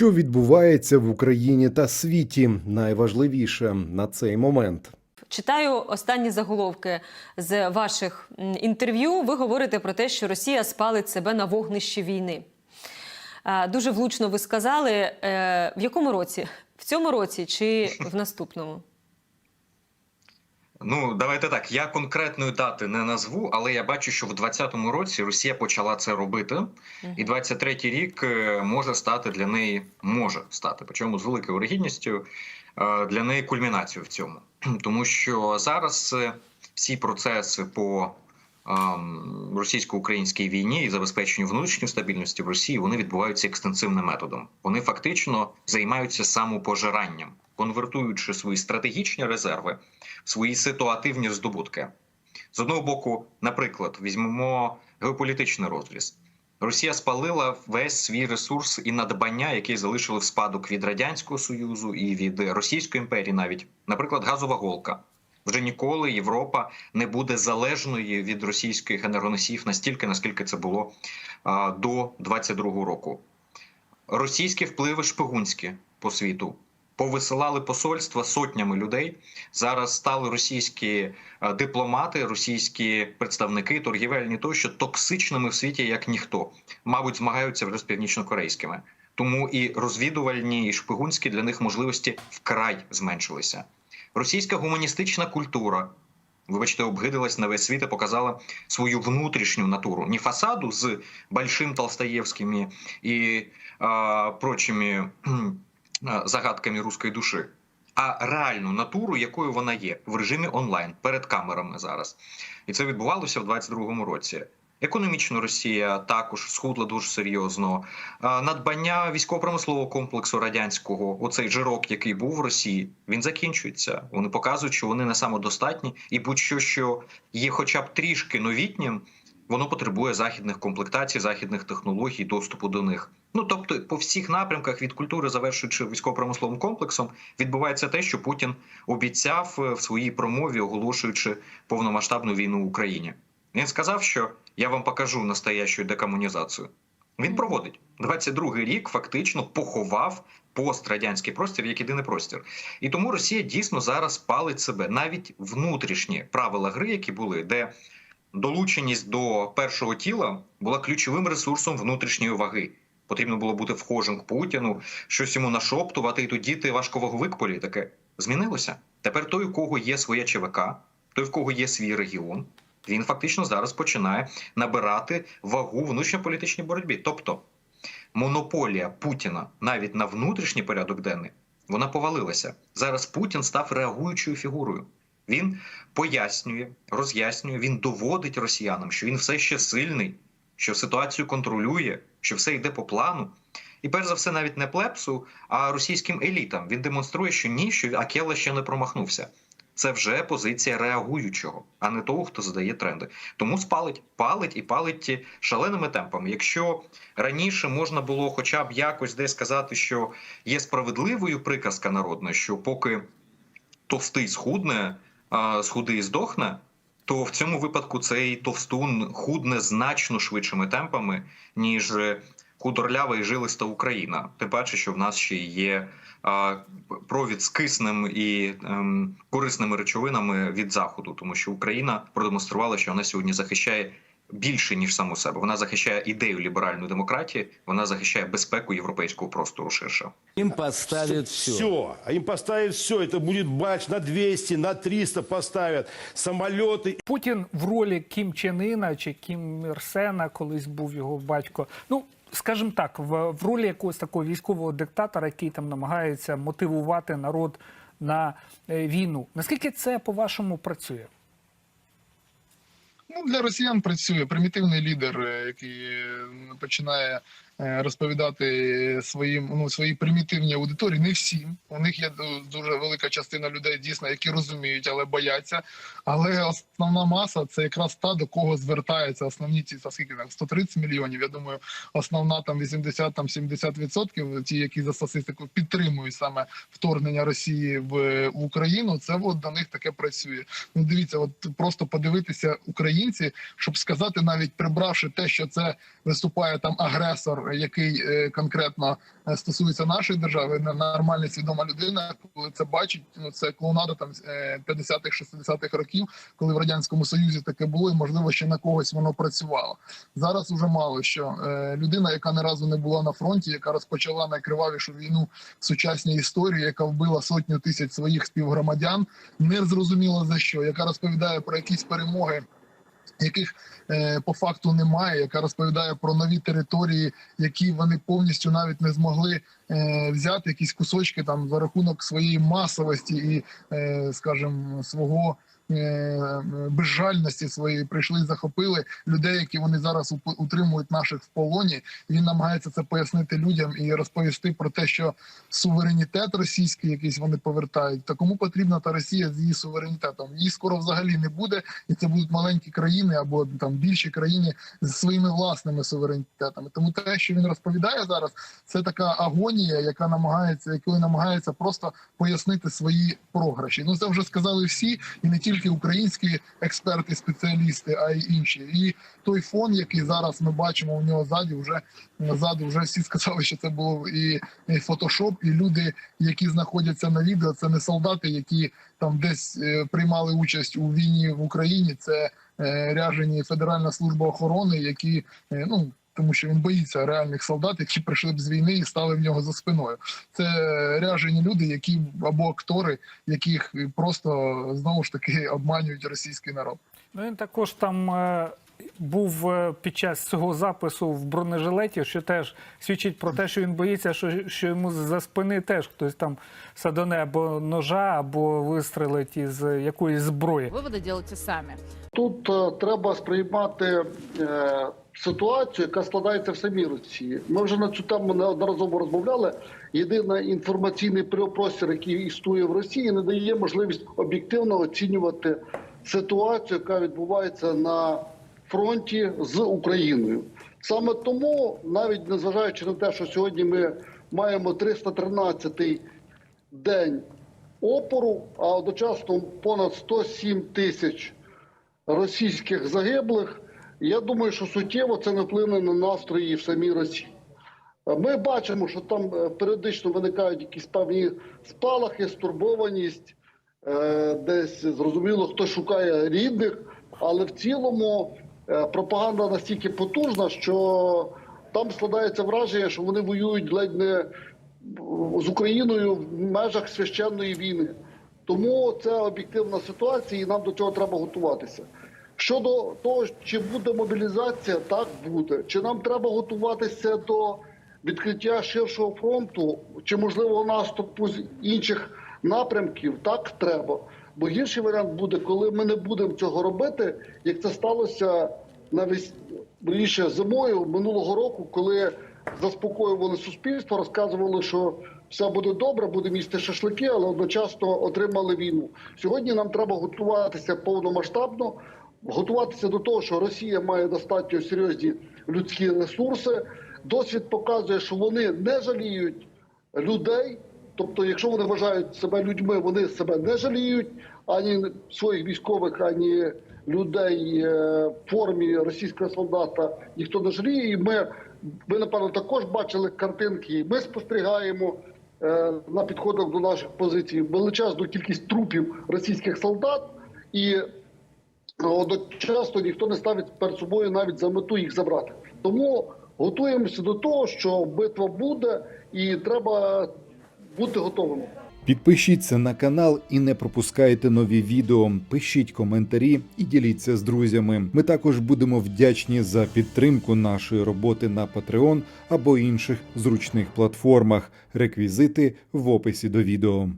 Що відбувається в Україні та світі? Найважливіше на цей момент. Читаю останні заголовки з ваших інтерв'ю. Ви говорите про те, що Росія спалить себе на вогнищі війни. Дуже влучно ви сказали, е, в якому році? В цьому році чи в наступному? Ну, давайте так. Я конкретної дати не назву, але я бачу, що в 2020 році Росія почала це робити, і 23-й рік е, може стати для неї, може стати, причому з великою вирогідністю е, для неї кульмінацією в цьому. Тому що зараз е, всі процеси по російсько-українській війні і забезпеченню внутрішньої стабільності в Росії вони відбуваються екстенсивним методом. Вони фактично займаються самопожиранням, конвертуючи свої стратегічні резерви в свої ситуативні здобутки. З одного боку, наприклад, візьмемо геополітичний розріз. Росія спалила весь свій ресурс і надбання, які залишили в спадок від радянського союзу і від Російської імперії, навіть наприклад, газова голка. Вже ніколи Європа не буде залежною від російських енергоносіїв настільки, наскільки це було до 22-го року. Російські впливи шпигунські по світу повисилали посольства сотнями людей. Зараз стали російські дипломати, російські представники, торгівельні тощо токсичними в світі як ніхто. Мабуть, змагаються вже з північнокорейськими. Тому і розвідувальні, і шпигунські для них можливості вкрай зменшилися. Російська гуманістична культура. Вибачте, обгидилась на весь світ і показала свою внутрішню натуру. Не фасаду з Большим Толстоєвськими і а, прочими загадками руської душі, а реальну натуру, якою вона є в режимі онлайн перед камерами зараз. І це відбувалося в 22-му році. Економічно Росія також схудла дуже серйозно. Надбання військово-промислового комплексу радянського, оцей жирок, який був в Росії, він закінчується. Вони показують, що вони не самодостатні, і будь-що, що є, хоча б трішки новітнім, воно потребує західних комплектацій, західних технологій, доступу до них. Ну тобто, по всіх напрямках від культури, завершуючи військово-промисловим комплексом, відбувається те, що Путін обіцяв е, в своїй промові, оголошуючи повномасштабну війну Україні. Він сказав, що я вам покажу настоящу декомунізацію. Він проводить 22-й рік, фактично поховав пострадянський простір як єдиний простір. І тому Росія дійсно зараз палить себе навіть внутрішні правила гри, які були, де долученість до першого тіла була ключовим ресурсом внутрішньої ваги. Потрібно було бути вхожим к Путіну, щось йому нашоптувати, і тоді ти важковаговик політики. Змінилося. Тепер той, у кого є своя ЧВК, той, в кого є свій регіон, він фактично зараз починає набирати вагу внутрішньополітичній боротьбі. Тобто монополія Путіна навіть на внутрішній порядок денний вона повалилася. Зараз Путін став реагуючою фігурою. Він пояснює, роз'яснює, він доводить росіянам, що він все ще сильний, що ситуацію контролює, що все йде по плану. І перш за все, навіть не плепсу, а російським елітам. Він демонструє, що ні, що Акела ще не промахнувся. Це вже позиція реагуючого, а не того, хто задає тренди. Тому спалить, палить і палить шаленими темпами. Якщо раніше можна було, хоча б якось десь сказати, що є справедливою приказка народна, що поки товстий схудне, а схудий здохне, то в цьому випадку цей товстун худне значно швидшими темпами, ніж худорлява і жилиста Україна. Тим паче, що в нас ще є а, провід з киснем і ем, корисними речовинами від заходу, тому що Україна продемонструвала, що вона сьогодні захищає більше ніж саму себе. Вона захищає ідею ліберальної демократії, вона захищає безпеку європейського простору ширше. Им поставят все. Все. А им поставят все. Это будет бач на 200, на 300 поставят. Самолеты. Путін в ролі Кім Чен Іна чи Кім Ір Сена, колись був його батько. Ну, скажімо так, в, в ролі якогось такого військового диктатора, який там намагається мотивувати народ на е, війну. Наскільки це по-вашому працює? Ну, для росіян працює примітивний лідер, е, який е, починає розповідати своїм ну своїй примітивній аудиторії. Не всім у них є дуже велика частина людей, дійсно, які розуміють, але бояться. Але основна маса це якраз та до кого звертаються основні ці скільки там 130 мільйонів. Я думаю, основна там 80 там 70 відсотків, ті, які за статистику підтримують саме вторгнення Росії в Україну. Це от до них таке працює. Ну дивіться, от просто подивитися українці, щоб сказати, навіть прибравши те, що це виступає там агресор який е, конкретно е, стосується нашої держави, на- нормальна свідома людина, коли це бачить, ну це клоунада там е, 50-х, 60-х років, коли в радянському союзі таке було, і можливо ще на когось воно працювало. Зараз уже мало що е, людина, яка не разу не була на фронті, яка розпочала найкривавішу війну в сучасній історії, яка вбила сотню тисяч своїх співгромадян, не зрозуміло за що, яка розповідає про якісь перемоги. Яких е, по факту немає, яка розповідає про нові території, які вони повністю навіть не змогли е, взяти якісь кусочки там за рахунок своєї масовості і, е, скажімо, свого безжальності своєї прийшли, захопили людей, які вони зараз утримують наших в полоні. Він намагається це пояснити людям і розповісти про те, що суверенітет російський, якийсь вони повертають. Та кому потрібна та Росія з її суверенітетом? Її скоро взагалі не буде, і це будуть маленькі країни або там більші країни з своїми власними суверенітетами. Тому те, що він розповідає зараз, це така агонія, яка намагається, якою намагається просто пояснити свої програші. Ну це вже сказали всі, і не тільки українські експерти, спеціалісти, а й інші. І той фон, який зараз ми бачимо у нього ззаді, вже назаду, вже всі сказали, що це був і, і фотошоп, і люди, які знаходяться на відео, це не солдати, які там десь е, приймали участь у війні в Україні. Це е, ряжені Федеральна служба охорони, які е, ну. Тому що він боїться реальних солдат, які прийшли б з війни і стали в нього за спиною. Це ряжені люди, які або актори, яких просто знову ж таки обманюють російський народ. Ну, він також там е, був е, під час цього запису в бронежилеті, що теж свідчить про те, що він боїться, що, що йому за спини теж хтось там садоне або ножа, або вистрелить із якоїсь зброї. Выводы делайте сами. Тут е, треба сприймати е, ситуацію, яка складається в самій Росії. Ми вже на цю тему неодноразово розмовляли. Єдиний інформаційний простір, який існує в Росії, не дає можливість об'єктивно оцінювати ситуацію, яка відбувається на фронті з Україною. Саме тому, навіть незважаючи на те, що сьогодні ми маємо 313-й день опору, а одночасно понад 107 тисяч російських загиблих. Я думаю, що суттєво це не вплине на настрої в самій Росії. Ми бачимо, що там е, періодично виникають якісь певні спалахи, стурбованість, е, десь зрозуміло, хто шукає рідних, але в цілому е, пропаганда настільки потужна, що там складається враження, що вони воюють ледь не з Україною в межах священної війни. Тому це об'єктивна ситуація, і нам до цього треба готуватися. Щодо того, чи буде мобілізація, так буде. Чи нам треба готуватися до відкриття ширшого фронту, чи можливо наступу з інших напрямків? Так треба. Бо гірший варіант буде, коли ми не будемо цього робити, як це сталося навіть більше зимою минулого року, коли заспокоювали суспільство, розказували, що все буде добре, будемо їсти шашлики, але одночасно отримали війну. Сьогодні нам треба готуватися повномасштабно, готуватися до того, що Росія має достатньо серйозні людські ресурси. Досвід показує, що вони не жаліють людей. Тобто, якщо вони вважають себе людьми, вони себе не жаліють ані своїх військових, ані людей е, в формі російського солдата. Ніхто не жаліє. І ми, ви напевно також бачили картинки. Ми спостерігаємо е, на підходах до наших позицій величезну кількість трупів російських солдат і одночасно ніхто не ставить перед собою навіть за мету їх забрати. Тому готуємося до того, що битва буде, і треба бути готовими. Підпишіться на канал і не пропускайте нові відео. Пишіть коментарі і діліться з друзями. Ми також будемо вдячні за підтримку нашої роботи на Patreon або інших зручних платформах. Реквізити в описі до відео.